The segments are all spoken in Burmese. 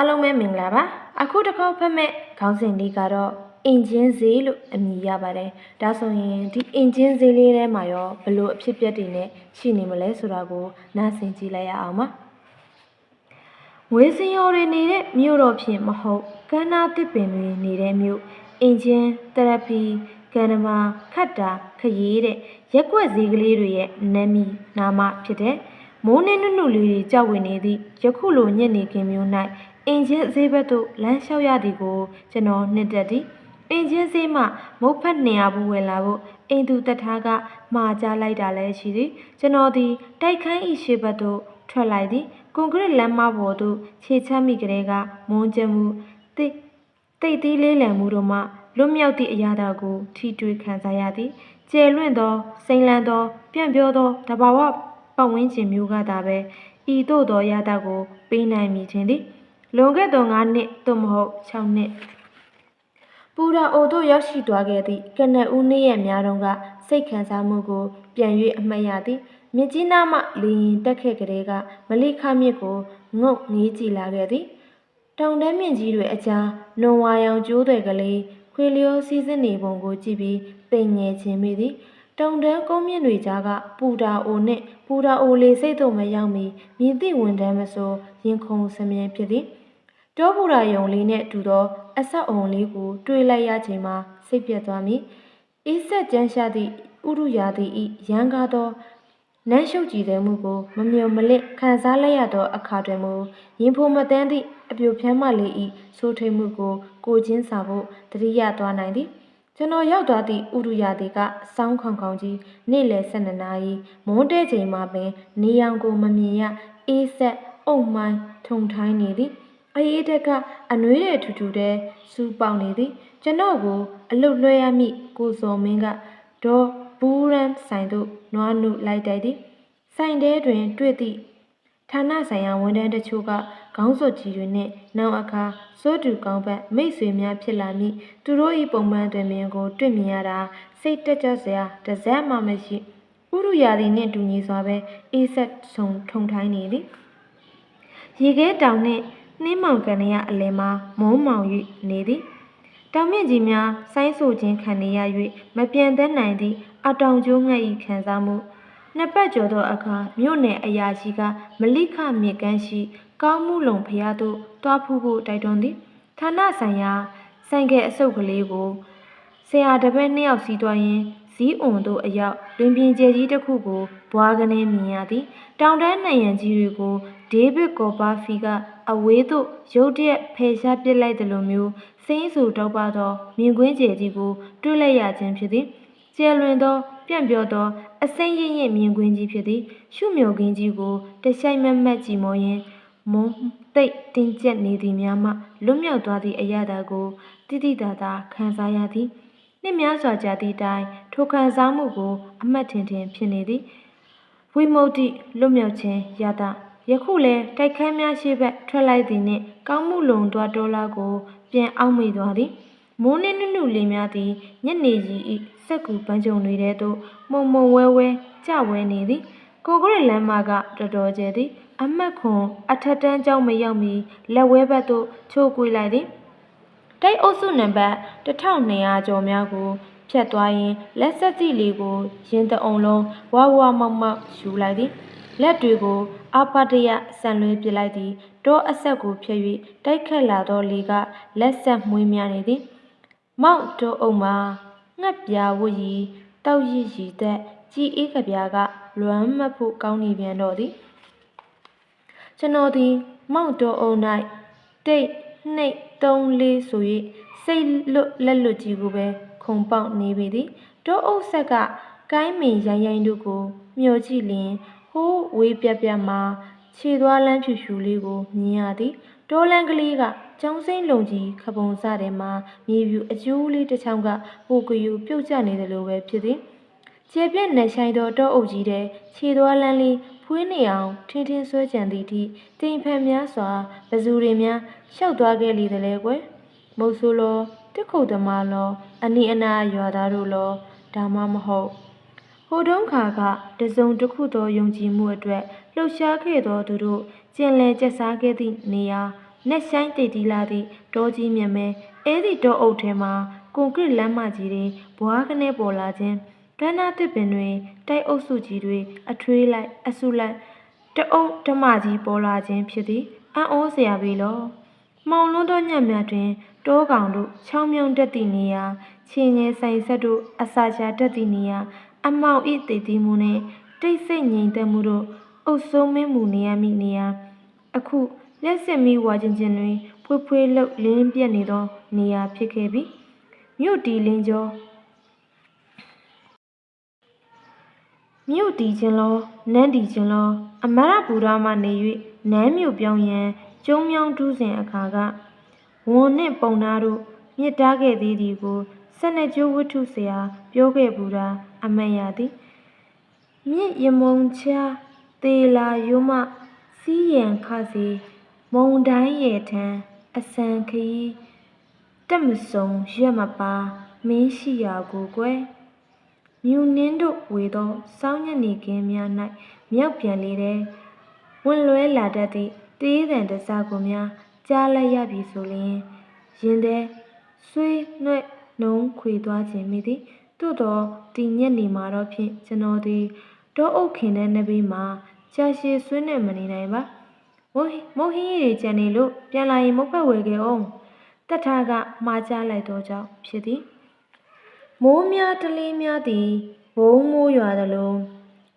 အားလုံးပဲမင်္ဂလာပါအခုတစ်ခေါက်ဖတ်မဲ့ခေါင်းစဉ်လေးကတော့အင်ဂျင်ဈေးလို့အမည်ရပါတယ်ဒါဆိုရင်ဒီအင်ဂျင်ဈေးလေးထဲမှာရောဘလို့အဖြစ်အပျက်တွေနဲ့ရှိနေမလဲဆိုတာကိုနားဆင်ကြည့်လိုက်ရအောင်ပါငွေစင်ရော်တွေနေတဲ့မြို့တော်ဖြစ်မဟုတ်ကန္နာတစ်ပင်တွေနေတဲ့မြို့အင်ဂျင်သရပီကန္နမာခတ်တာခရီးတဲ့ရက်ွက်ဈေးကလေးတွေရဲ့နာမည်နာမဖြစ်တဲ့မိုးနှင်းနုနုလေးတွေကြောက်ဝင်နေသည့်ယခုလိုညက်နေခင်မျိုး၌ အင်ဂျင်ဈေးဘက်သို့လမ်းလျှောက်ရသည်ကိုကျွန်တော်နှစ်သက်သည်အင်ဂျင်ဈေးမှမုတ်ဖက်နေရဘူးဝင်လာဖို့အိမ်သူတက်ထားကမှာကြားလိုက်တာလည်းရှိသည်ကျွန်တော်သည်တိုက်ခိုင်းဤရှေ့ဘက်သို့ထွက်လိုက်သည်ကွန်ကရစ်လမ်းမပေါ်သို့ခြေချမ်းမိကလေးကမွန်းကျမှုတိတ်တိတ်သီးလေးလံမှုတို့မှလွတ်မြောက်သည့်အရာတော်ကိုထိတွေ့ခံစားရသည်ကျယ်လွင့်သောစိန်လန်းသော ပြန့်ပြောသောတဘာဝပတ်ဝန်းကျင်မျိုးကသာပဲဤသို့သောရတာကိုပေးနိုင်မည်ထင်သည် လွန်ခဲ့သော9နှစ်သို့မဟုတ်6နှစ်ပူရာအိုတို့ရောက်ရှိသွားခဲ့သည့်ကနဦးနေ့ရက်များတုန်းကစိတ်ခံစားမှုကို ပြန်၍အမှတ်ရသည်မြစ်ကြီးနားမှလေရင်တက်ခဲ့ကလေးကမလိခမြစ်ကိုငုတ်ငေးကြည့်လာခဲ့သည်တောင်တန်းမြင့်ကြီးတွေအကြားနွန်ဝါရောင်ကျိုးတွေကလေးခွေလျောစီးစင်းနေပုံကိုကြည့်ပြီးတိမ်ငယ်ခြင်းမိသည်တောင်တန်းကုန်းမြင့်တွေကြားကပူတာအိုနှင့်ပူတာအိုလေးစိတ်သို့မရောက်မီမြည်သည့်ဝန်တန်းမဆိုရင်ခုန်စမြဲဖြစ်သည် တောပူရာယုံလေးနှင့်တူသော အဆက်အုံလေးကိုတွေးလိုက်ရချိန်မှာစိတ်ပြတ်သွားမည်အေးဆက်ကြမ်းရှာသည့်ဥရုယာသည်ဤရန်ကားသောနန်းရှုပ်ကြည်တဲ့မှုကိုမမြုံမလင့်ခံစားလိုက်ရသောအခါတွင်မူရင်ဖို့မတန်းသည့်အပြိုဖြမ်းမလေးဤဆိုးထိတ်မှုကိုကိုချင်းစာဖို့တတိယသွားနိုင်သည်ကျွန်တော်ရောက်သွားသည့်ဥရုယာတိကစောင်းခေါင်ခေါင်ကြီးနေ့လယ်၁၂နာရီမွန်းတဲချိန်မှပင်နေရောင်ကိုမမြင်ရအေးဆက်အုံမိုင်းထုံထိုင်းနေသည် အေးတက်ကအနှွေးတဲ့ထူထူတဲ့စူးပေါက်နေသည်ကျွန်တော်ကို အလုတ်လွှဲရမည့်ကိုစော်မင်းကဒေါ်ဘူးရန်ဆိုင်သို့နွားနုလိုက်တိုက်သည်ဆိုင်တဲတွင်တွေ့သည့်ဌာနဆိုင်ရာဝန်ထမ်းတချို့ကခေါင်းစွပ်ကြီးတွေနှင့်နောက်အခါစိုးတူကောင်းဘက်မိတ်ဆွေများဖြစ်လာမည့်သူတို့၏ပုံမှန်တွင်မြင်ကိုတွေ့မြင်ရတာစိတ်တက်ကြွစရာတစ်စက်မှမရှိဥရုယာသည်နှင့်တူညီစွာပဲအေးဆက်ဆုံထုံထိုင်းနေသည်ရေခဲတောင်နှင့် နှင်းမောင်ကန်ရအလယ်မှာမုံမောင်၍နေသည်တောင်မြင့်ကြီးများဆိုင်းဆိုခြင်းခံနေရ၍မပြန်သက်နိုင်သည့်အတောင်ကျိုးငှက်၏ခံစားမှုနှစ်ပတ်ကျော်သောအခါမြို့နယ်အရာရှိကမလိခမြေကမ်းရှိ ကောင်းမှုလုံဖျားသို့တွားဖူးဖို့တိုက်တွန်းသည်ဌာနဆိုင်ရာဆိုင်ကဲအဆုပ်ကလေးကိုဆရာတပည့်နှစ်ယောက်စီးသွားရင်ဇီးအွန်တို့အရောက်တွင်ပြင်ကျဲကြီးတစ်ခုကိုဘွားကနေမြင်ရသည် တောင်တန်းနိုင်ရန်ကြီးတွေကို ဒေးဗစ်ကောပါဖီကအဝေးသို့ရုတ်တရက်ဖယ်ရှားပစ်လိုက်တယ်လို့မျိုးစိမ့်ဆူတောက်ပသောမြင်ကွင်းကျဲကြီးကိုတွေ့လိုက်ရခြင်းဖြစ်သည်ကျဲလွင်သော ပြန့်ပြောသော အစိမ့်ရင့်ရင့်မြင်ကွင်းကြီးဖြစ်သည် ရှုမြုံခင်းကြီးကိုတရှိုင်မက်မက်ကြည့်မော်ရင်မုံသိပ်တင်းကျပ်နေသည်များမှလွတ်မြောက်သွားသည့်အရာတာကိုတိတိတသာခံစားရသည်နှစ်များစွာကြာသည့်တိုင်ထိုခံစားမှုကို အမှတ်ထင်ထင်ဖြစ်နေသည်ဝိမု ക്തി လွတ်မြောက်ခြင်းရတာ ယခုလဲတိုက်ခန်းများရှိဘက်ထွက်လိုက်သည်နှင့်ကောင်းမှုလုံတွားတော်လာကိုပြန်အောက်မိသွားသည်မိုးနှင်းနုနုလေးများသည်ညနေကြီးဤစက်ကူပန်းကြုံတွေထဲသို့မှုံမှုံဝဲဝဲကြဝဲနေသည်ကိုကရစ်လမ်းမကတော်တော်ကျဲသည် အမှတ်ခွန်အထက်တန်းကျောင်းမရောက်မီလက်ဝဲဘက်သို့ချိုးကွေးလိုက်သည်တိုက်အုပ်စုနံပါတ်1200ကျော်များကိုဖြတ်သွားရင်လက်ဆက်ကြည့်လေးကိုရင်တအုံလုံးဝါဝါမောက်မောက်ယူလိုက်သည်လက်တွေကို အာပတရဆန်လွှဲပစ်လိုက်သည်တောအဆက်ကိုဖြတ်၍တိုက်ခတ်လာသောလေကလက်ဆက်မွေးများနေသည် မောက်တိုးအုံမှာငှက်ပြာဝတ်ရီတောက်ရည်ရီသက်ကြည်အေးကပြားကလွမ်းမတ်ဖို့ကောင်းနေပြန်တော့သည်ကျွန်တော်သည် မောက်တိုးအုံ၌တိတ်နှိတ်သုံးလေးဆို၍စိတ်လွတ်လက်လွတ်ကြီးကိုပဲခုံပေါက်နေပေသည်တောအုပ်ဆက်ကကိုင်းမင်ရိုင်းရိုင်းတို့ကိုမျှော်ကြည့်လျင် ဟိုးဝေးပြက်ပြက်မှာခြေသွားလန်းဖြူဖြူလေးကိုမြင်ရသည်တောလန်းကလေးကကျောင်းစိမ့်လုံကြီးခပုံစတဲ့မှာမြေပြူအကျိုးလေးတစ်ချောင်းကဟိုကယူပြုတ်ကျနေတယ်လို့ပဲဖြစ်သည်ကျေပြက်နဲ့ဆိုင်သောတောအုပ်ကြီးတဲ့ခြေသွားလန်းလေးဖွေးနေအောင်ထင်းထင်းဆွဲကြံသည့်အထိတိမ်ဖန်များစွာပဇူတွေများရှောက်သွားခဲ့လေတယ်လေကွယ်မုတ်ဆိုးလောတစ်ခုသမားလောအနီအနာရွာသားတို့လောဒါမှမဟုတ် ဟိုတုန်းခါကတစုံတစ်ခုသောယုံကြည်မှုအတွက်လှုပ်ရှားခဲ့သောသူတို့ကျင်လည်ကျက်စားခဲ့သည့်နေရာနက်ဆိုင်တိတ်တီလာသည့်တောကြီးမြတ်မဲအဲ့ဒီတောအုပ်ထဲမှာကွန်ကရစ်လမ်းမကြီးတွေဘွားကနေပေါ်လာခြင်းကမ်းနားတစ်ပင်တွေတိုက်အုပ်စုကြီးတွေအထွေးလိုက်အဆုလိုက်တအုပ်ဓမ္မကြီးပေါ်လာခြင်းဖြစ်သည်အံ့ဩစရာပေလောမှောင်လွန်းသောညံ့မြတ်တွင်တောကောင်တို့ချောင်းမြုံတက်သည့်နေရာချင်းငယ်ဆိုင်ဆက်တို့အစာချာတက်သည့်နေရာ အမောင်ဤတည်တည်မှုနှင့်တိတ်ဆိတ်ငြိမ်သက်မှုတို့အုပ်စိုးမင်းမှုနေရမည့်နေရာအခုလက်စစ်မီဝါချင်းချင်းတွင် ဖွေးဖွေးလှုပ်လင်းပြက်နေသော နေရာဖြစ်ခဲ့ပြီမြို့တီလင်းကျော်မြို့တီချင်းလောနန်းတီချင်းလော အမရပူရမှနေ၍နန်းမြို့ပြောင်းရန်ကျုံမြောင်းတူးစဉ်အခါကဝန်နှင့်ပုံနာတို့မြစ်တားခဲ့သေးသည်ကိုဆက်နှစ်ကျိုးဝတ္ထုဆရာပြောခဲ့ပူတာ အမှန်ရသည်မြင့်ရမုံချာသေလာယုမစီးရန်ခစီမုံတိုင်းရဲ့ထံအစံခရီးတက်မစုံရက်မပါမင်းရှိရာကိုကွယ်မြူနင်းတို့ဝေသောစောင်းညနေခင်းများ၌မြောက်ပြန်လေတဲ့ဝင်လွဲလာတတ်သည့်တေးသံတစားကိုများကြားလိုက်ရပြီဆိုလျှင်ရင်သည်ဆွေးနှဲ့နှုံးခွေသွားခြင်းမိသည် သို့တော့ဒီညက်နေမှာတော့ဖြင့်ကျွန်တော်သည်တောအုပ်ခင်တဲ့နဘေးမှာကြာရှည်ဆွေးနဲ့မနေနိုင်ပါမိုးဟိမိုးဟင်းရည်တွေကြံနေလို့ပြန်လာရင်မုတ်ဖက်ဝယ်ခဲ့အောင်တတ်ထားကမှားကြလိုက်တော့ကြောင့်ဖြစ်သည်မိုးများတလေးများသည်ဘုံမိုးရွာသလို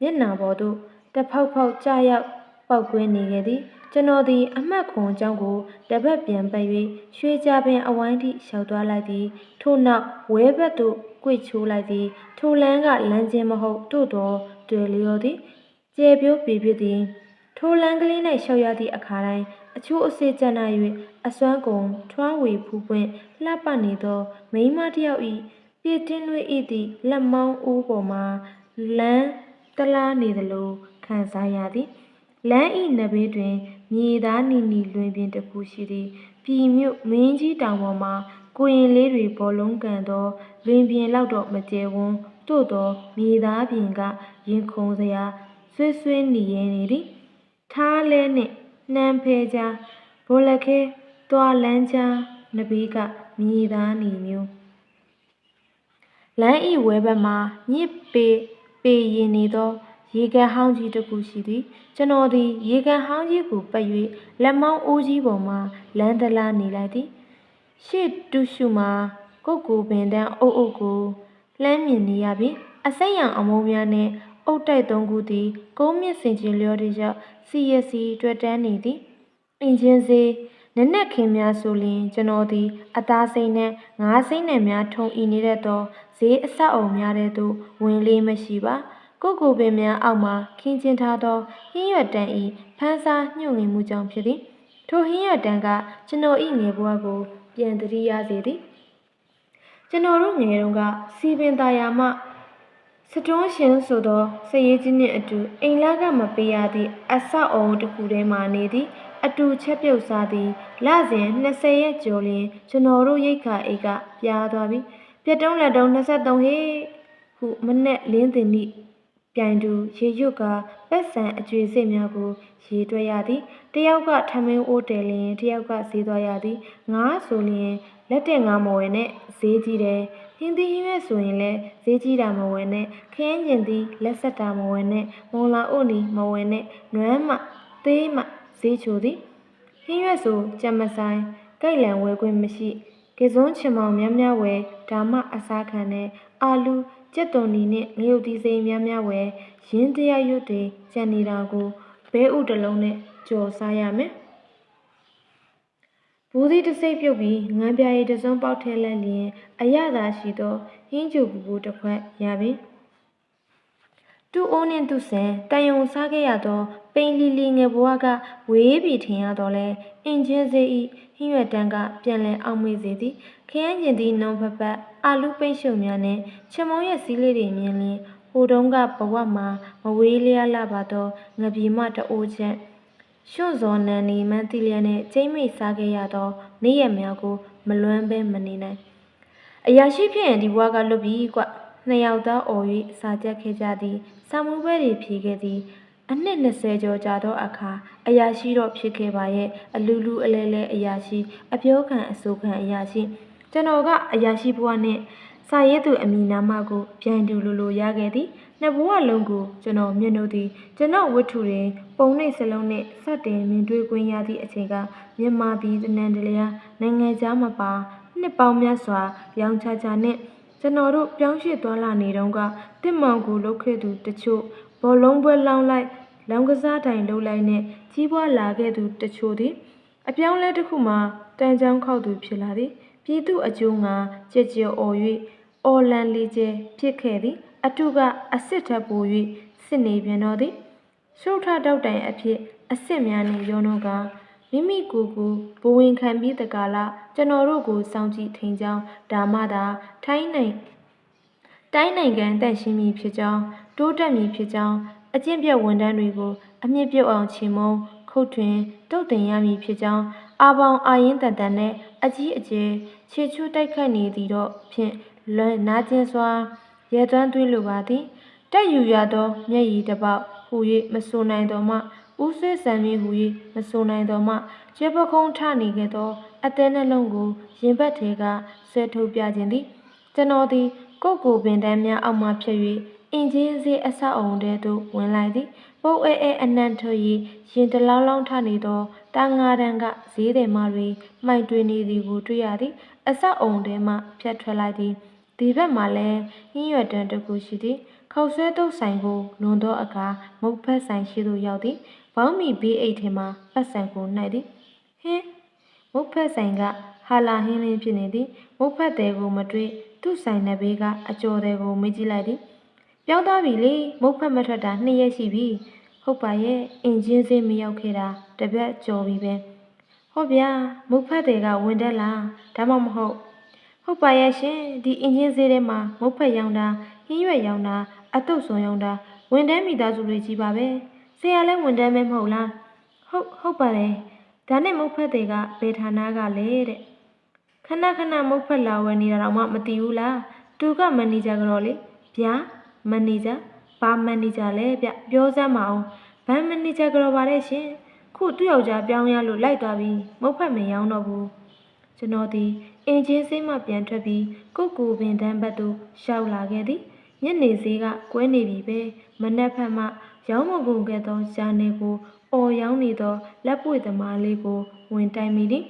မျက်နှာပေါ်သို့တစ်ဖောက်ဖောက်ကြာရောက်ပောက်ကွင်းနေခဲ့သည် ကျွန်တော်သည်အမှတ်ခွန်အကြောင်းကိုတပတ်ပြန်ပတ်၍ရွှေကြပင်အဝိုင်းထိလျှောက်သွားလိုက်သည်ထို့နောက်ဝဲဘက်သို့ကြွေချိုးလိုက်သည်ထိုလမ်းကလမ်းချင်းမဟုတ်တို့တော်တွေ့လျော်သည်ကျဲပြိုးပေပြစ်သည်ထိုလမ်းကလေး၌လျှောက်ရသည့်အခါတိုင်းအချိုးအစေးကျန်နာ၍အစွမ်းကုန်ထွားဝေဖူးပွင့်လှပနေသောမိန်းမတစ်ယောက်၏ပြည့်တင်း၍ဤသည့်လက်မောင်းအိုးပေါ်မှလမ်းတလားနေသလိုခံစားရသည်လမ်းဤနဘေးတွင် မြေသားနီနီလွင်ပြင်တစ်ခုရှိသည်ပြည်မြို့မင်းကြီးတောင်ပေါ်မှကိုရင်လေးတွေဘောလုံးကန်သောလွင်ပြင်လောက်တော့မကျဲဝန်းသို့သောမြေသားပြင်ကရင်ခုန်စရာဆွေးဆွေးနေရနေသည်ထားလဲနှင့်နှမ်းဖဲကြားဘိုလခဲသွားလန်းချာနဘေးကမြေသားနီမျိုးလမ်းဤဝဲဘက်မှညစ်ပေပေရင်နေသော ရေကန်ဟောင်းကြီးတစ်ခုရှိသည်ကျွန်တော်သည်ရေကန်ဟောင်းကြီးကိုပတ်၍လက်မောင်းအိုးကြီးပေါ်မှလမ်းတလားနေလိုက်သည်ရှေ့တူရှုမှာကုတ်ကိုပင်တန်းအုပ်အုပ်ကိုလှမ်းမြင်နေရပြီအစိမ်းရောင်အမုန်းများနှင့်အုတ်တိုက်သုံးခုသည်ကုန်းမြင့်စင်ကျင်လျော်တရောက်စီရစီတွေ့တန်းနေသည်အင်ဂျင်စေးနက်နက်ခင်များဆိုလျင်ကျွန်တော်သည် အသားစိမ့်နှင့်ငါးစိမ့်နှင့်များထုံဤနေတတ်သောဈေးအဆောက်အုံများတဲ့သို့ဝင်လေးမရှိပါ ကိုကိုပင်များအောက်မှခင်းကျင်းထားသောဟင်းရွက်တန်းဤဖန်းစားညှို့ငင်မှုကြောင့်ဖြစ်သည်ထိုဟင်းရွက်တန်းကကျွန်တော်ဤငယ်ဘဝကို ပြန်တရိရစေသည်ကျွန်တော်တို့ငယ်တုန်းကစီပင်သားယာမှစတွန်းရှင်ဆိုသောစည်ရေးကြီးနှင့်အတူအိမ်လာကမပေးရသည့်အဆောက်အုံတစ်ခုထဲမှနေသည်အတူချက်ပြုတ်စားသည်လစဉ်20ရက်ကျော်လျင်ကျွန်တော်တို့ရိတ်ခါအိတ်ကပြားသွားပြီပြက်တုံးလက်တုံး23ဟေးဟုမနဲ့လင်းတင်သည့် ပြိုင်သူရေရွတ်ကပက်ဆန်အကျွေစစ်များကိုရေတွက်ရသည်တယောက်ကထမင်းအိုးတယ်လျင်တယောက်ကဈေးသွားရသည်ငါဆိုလျင်လက်တက်ငါမဝယ်နဲ့ဈေးကြီးတယ်ဟင်းသီးဟင်းရွက်ဆိုရင်လည်းဈေးကြီးတာမဝယ်နဲ့ခင်းကျင်သီးလက်ဆက်တာမဝယ်နဲ့မုံလာအိုနီမဝယ်နဲ့နွမ်းမသေးမဈေးချိုသည်ဟင်းရွက်ဆိုကြက်မဆိုင်ကြိုက်လံဝယ်ခွင့်မရှိကေစွန်းချင်မောင်များများဝယ်ဒါမှအစားခံတဲ့အာလူ ကြက်သွန်နီနဲ့ငရုတ်သီးစိမ်းများများဝယ်ရင်းတရားရွတ်တွေကြံနေတာကိုဘဲဥတစ်လုံးနဲ့ကြော်စားရမယ်ဘူးသီးတစ်စိတ်ပြုတ်ပြီးငန်းပြာရည်တစ်စုံပေါက်ထဲလက်လျင်အရသာရှိသောဟင်းကျူပူပူတစ်ခွက်ရပြီတူအိုးနှင့်သူဆန်တန်ယုံစားခဲ့ရသော ပိန်လီလီငယ်ဘဝကဝေးပြီးထင်ရတော့လဲအင်ဂျင်စေဤဟင်းရွက်တန်းကပြန်လည်အောင်မေ့စေသည်ခရမ်းကျင်သည့်နှုံဖက်ဖက်အာလူပိတ်ရှုံများနဲ့ချမုံရဲ့စီးလေးတွေမြင်လျင်ဟိုတုန်းကဘဝမှာမဝေးလျားလာပါတော့ငပြေမတအိုးချက်ရွှွန့်စော်နန်နီမန်းတီလျက်နဲ့ကျိမ့်မိစားခဲ့ရသောနေ့ရက်များကိုမလွမ်းပဲမနေနိုင်အရာရှိဖြစ်ရင်ဒီဘဝကလွတ်ပြီကွနှစ်ယောက်သားអော်၍စာကြက်ခဲ့ကြသည်စာမှုပွဲတွေဖြေခဲ့သည် အနှစ်20ကျော်ကြာသောအခါအရာရှိတော့ဖြစ်ခဲ့ပါရဲ့အလူလူအလဲလဲအရာရှိ အပြောခံအဆိုခံအရာရှိကျွန်တော်ကအရာရှိဘဝနဲ့စာရေးသူအမည်နာမကိုပြန်တူလိုလိုရခဲ့သည်နှစ်ဘဝလုံးကိုကျွန်တော်မျက်နှာသည်ကျွန်တော်ဝတ္ထုတွင်ပုံနှိပ်စလုံးနှင့်စတင်မြင်တွေ့ခွင့်ရသည့်အချိန်ကမြန်မာပြည်တနန်တလျာနိုင်ငံခြားမပါနှစ်ပေါင်းများစွာ ရောင်ချချာနှင့်ကျွန်တော်တို့ပြောင်းရွှေ့သွားလာနေတုန်းကတစ်မောင်ကိုလုတ်ခဲ့သူတချို့ ဘောလုံးပွဲလောင်းလိုက်လောင်ကစားတိုင်လှုပ်လိုက်နဲ့ကြီးပွားလာခဲ့သူတချို့သည် အပြောင်းလဲတစ်ခုမှာတန်ချောင်းခောက်သူဖြစ်လာသည်ပြည်သူအကျိုးငါကြည်ကြည်အော်၍အော်လန်လီကျဲဖြစ်ခဲ့သည် အတုကအစ်စ်ထပ်ပို၍စစ်နေပြန်တော့သည်ရှုပ်ထတောက်တိုင်အဖြစ်အစ်စ်များနှင့်ရောနှောကမိမိကိုယ်ကိုဘဝင်ခံပြီးတကာလကျွန်တော်တို့ကိုစောင့်ကြည့်ထိန်ကြောင်းဒါမှသာထိုင်းနိုင်တိုင်းနိုင်ငံတန့်ရှင်းမည်ဖြစ်ကြောင်း တိုးတက်မည်ဖြစ်ကြောင်းအကျင့်ပြတ်ဝန်ထမ်းတွေကို အမြင့်ပြုတ်အောင်ချေမှုန်းခုတ်ထွင်တုတ်တင်ရမည်ဖြစ်ကြောင်းအာပေါင်အာရင်တန်တန်နဲ့အကြီးအကျယ်ခြေချွတ်တိုက်ခတ်နေသည်တော့ဖြင့်လွန်နာကျင်စွာရဲသွမ်းသွေးလိုပါသည်တက်ယူရသောမျက်ရည်တစ်ပေါက်ဟူ၍မဆိုနိုင်တော်မှဦးဆွေးဆံမည်ဟူ၍မဆိုနိုင်တော်မှကျဲပခုံးထနေခဲ့သောအသေးနှလုံးကိုရင်ဘတ်ထဲကဆွဲထုတ်ပြခြင်းသည်ကျွန်တော်သည်ကိုယ့်ကိုယ်ပင်တန်းများအောက်မှဖြတ်၍ အင်ဂျင်စေးအဆောက်အုံထဲသို့ဝင်လိုက်သည်ပုတ်အဲအဲအနံ့ထွက်၍ရင်တလောင်းလောင်းထနေသောတာငါတန်းကဈေးတယ်မတွေမှိုင်တွင်နေသည်ကိုတွေ့ရသည်အဆောက်အုံထဲမှဖြတ်ထွက်လိုက်သည်ဒီဘက်မှာလည်းဟင်းရွက်တန်းတစ်ခုရှိသည်ခောက်ဆွဲတုပ်ဆိုင်ကိုလွန်သောအခါမုတ်ဖက်ဆိုင်ရှိသို့ရောက်သည်ဘောင်းမီဘေးအိတ်ထဲမှပတ်စံကိုနှိုက်သည်ဟင်းမုတ်ဖက်ဆိုင်ကဟာလာဟင်းလင်းဖြစ်နေသည်မုတ်ဖက်တဲ့ကိုမတွေ့သူ့ဆိုင်နှစ်ဘေးကအကျော်တဲ့ကိုမေးကြည့်လိုက်သည် ပြောင်းသွားပြီလေမုတ်ဖက်မထွက်တာနှစ်ရက်ရှိပြီဟုတ်ပါရဲ့အင်ဂျင်စေးမရောက်ခဲ့တာတပတ်ကျော်ပြီပဲဟုတ်ဗျာမုတ်ဖက်တဲ့ကဝင်တက်လာဒါမှမဟုတ်ဟုတ်ပါရဲ့ရှင်ဒီအင်ဂျင်ဈေးထဲမှာမုတ်ဖက်ရောင်းတာဟင်းရွက်ရောင်းတာအတုပ်စုံရောင်းတာဝန်တန်းမိသားစုတွေကြီးပါပဲဆရာလည်းဝန်တန်းမဲမဟုတ်လားဟုတ်ဟုတ်ပါတယ်ဒါနဲ့မုတ်ဖက်တွေကဘယ်ဌာနကလဲတဲ့ခဏခဏမုတ်ဖက်လာဝယ်နေတာတော့မှမသိဘူးလားသူကမန်နေဂျာကတော့လေဗျာ မန်နေဂျာဘာမန်နေဂျာလဲဗျပြောစမ်းမအောင်ဘန်မန်နေဂျာကတော့ပါတဲ့ရှင်ခုသူ့ယောက်ျားပြောင်းရလို့လိုက်သွားပြီမုတ်ဖက်မရောင်းတော့ဘူးကျွန်တော်သည်အင်ဂျင်စိတ်မှပြန်ထွက်ပြီးကိုကိုပင်တန်းဘက်သို့ရှောက်လာခဲ့သည်ညနေစည်းကကွဲနေပြီပဲမနက်ဖက်မှရောင်းမကုန်ခဲ့သောဂျာနယ်ကိုအော်ရောင်းနေသောလက်ပွေသမားလေးကိုဝင်တိုင်မိသည်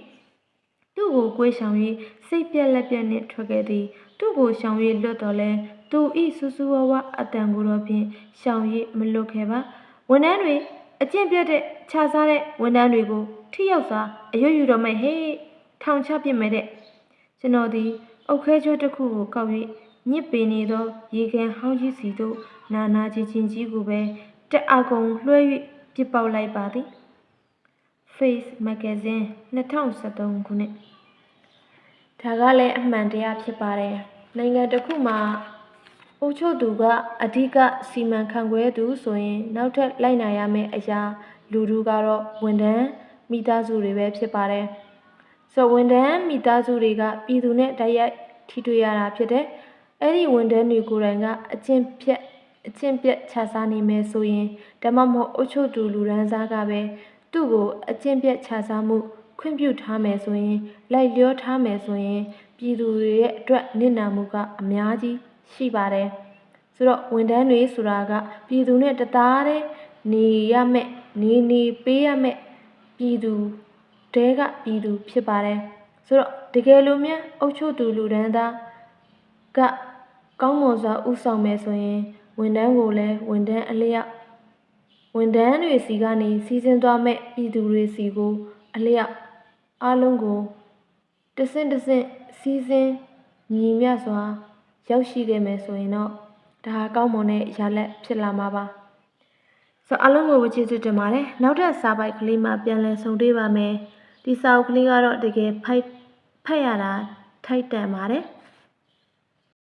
သူ့ကိုကွေးဆောင်၍စိတ်ပြက်လက်ပြက်နှင့်ထွက်ခဲ့သည်သူ့ကိုရှောင်၍လွတ်တော်လဲ သူဤစူးစူးဝါးဝါအတန်ကိုတော့ဖြင့်ရှောင်၍မလွတ်ခဲ့ပါဝန်ထမ်းတွေအကျင့်ပြတ်တဲ့ခြားစားတဲ့ဝန်ထမ်းတွေကိုထိရောက်စွာအရွတ်ယူတော့မယ်ဟဲ့ထောင်ချပစ်မယ်တဲ့ကျွန်တော်သည်အုတ်ခဲကျွတ်တစ်ခုကိုကောက်၍ညစ်ပင်နေသောရေကန်ဟောင်းကြီးစီသို့နာနာချင်းချင်းကြီးကိုပဲတက်အကုံလွှဲ၍ပြစ်ပေါက်လိုက်ပါသည် Face Magazine 2013ခုနှစ်ဒါကလည်းအမှန်တရားဖြစ်ပါတယ်နိုင်ငံတစ်ခုမှာ အုပ်ချုပ်သူကအဓိကစီမံခန့်ခွဲသူဆိုရင် နောက်ထပ်လိုက်နာရမယ့်အရာ လူထုကတော့ဝန်ထမ်းမိသားစုတွေပဲဖြစ်ပါတယ်ဆိုဝန်ထမ်းမိသားစုတွေကပြည်သူနဲ့တိုက်ရိုက်ထိတွေ့ရတာဖြစ်တယ်။အဲ့ဒီဝန်ထမ်းတွေကိုယ်တိုင်ကအကျင့်ဖြတ်အကျင့်ပြတ်ခြားစားနေမယ်ဆိုရင်ဓမ္မမဟုတ်အုတ်ချုပ်သူလူရန်စားကပဲသူ့ကိုအကျင့်ပြတ်ခြားစားမှုခွင့်ပြုထားမယ်ဆိုရင်လိုက်လျောထားမယ်ဆိုရင်ပြည်သူတွေရဲ့အတွက်နစ်နာမှုကအများကြီး ရှိပါတယ်။ဆိုတော့ဝန်ထမ်းတွေဆိုတာကပြည်သူနဲ့တသားတည်းနေရမယ်နေနေပေးရမယ်ပြည်သူတဲကပြည်သူဖြစ်ပါတယ်ဆိုတော့တကယ်လို့များအုတ်ချုပ်သူလူဒန်းသားကကောင်းမွန်စွာဥဆောင်မယ်ဆိုရင်ဝန်ထမ်းကိုလည်းဝန်ထမ်းအလျောက်ဝန်ထမ်းတွေစီကနေစီစဉ်သွားမဲ့ပြည်သူတွေစီကို အလျောက်အားလုံးကိုတဆင့်တဆင့်စီစဉ်ညီမျှစွာ ရောက်ရှိခဲ့မယ်ဆိုရင်တော့ဒါဟာကောင်းမွန်တဲ့ရလဒ်ဖြစ်လာမှာပါဆိုအားလုံးကိုဝကျေးဇူးတင်ပါတယ်နောက်ထပ်စာပိုက်ကလေးမှပြန်လည်ဆုံတွေ့ပါမယ်ဒီစာအုပ်ကလေးကတော့တကယ်ဖိုက်ဖတ်ရတာထိုက်တန်ပါတယ်